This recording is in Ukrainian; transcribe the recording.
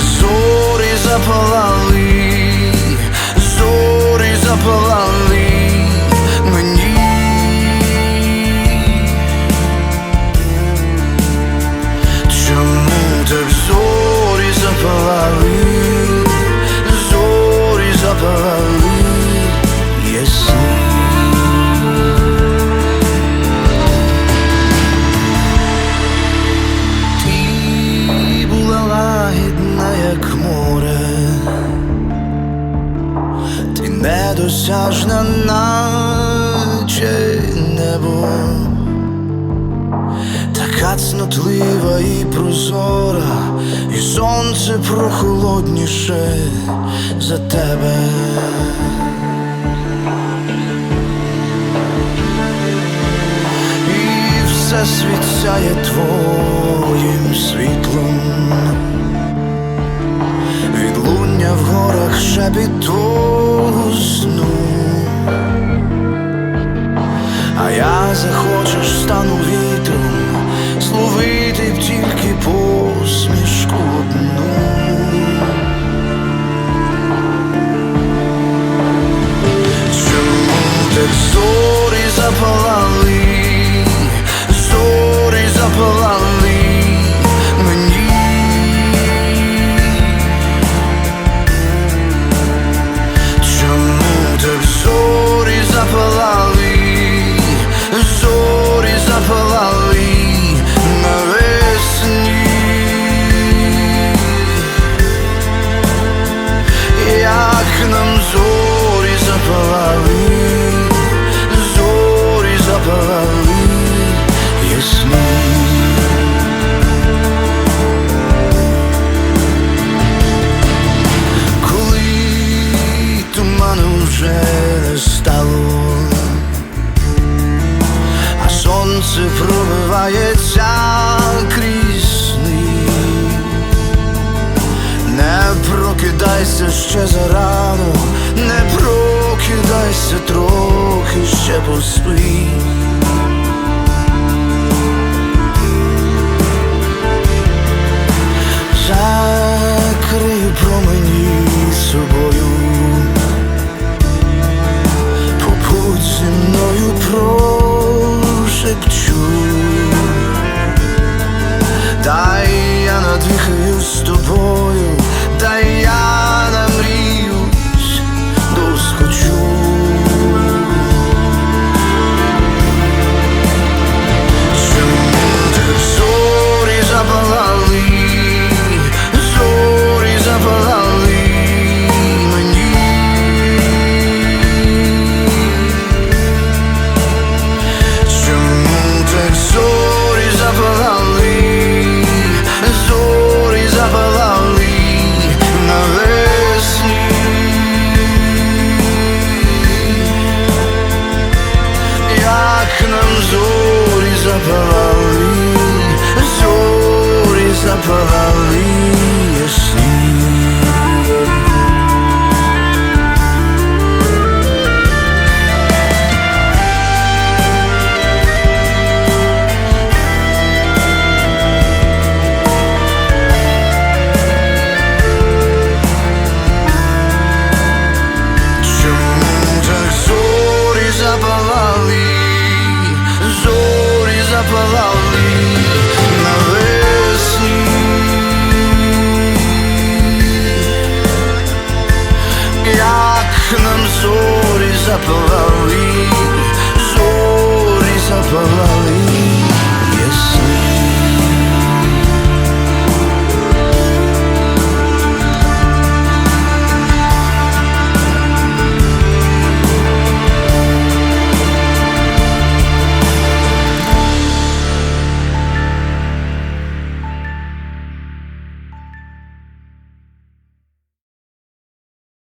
so недосяжна, наче небо, така цнотлива і прозора, і сонце прохолодніше за тебе. І все світ сяє твоїм світлом. Відлуння в горах шепіту No. Вже не а сонце пробивається крізь. Не прокидайся ще зарано, не прокидайся трохи ще поспи.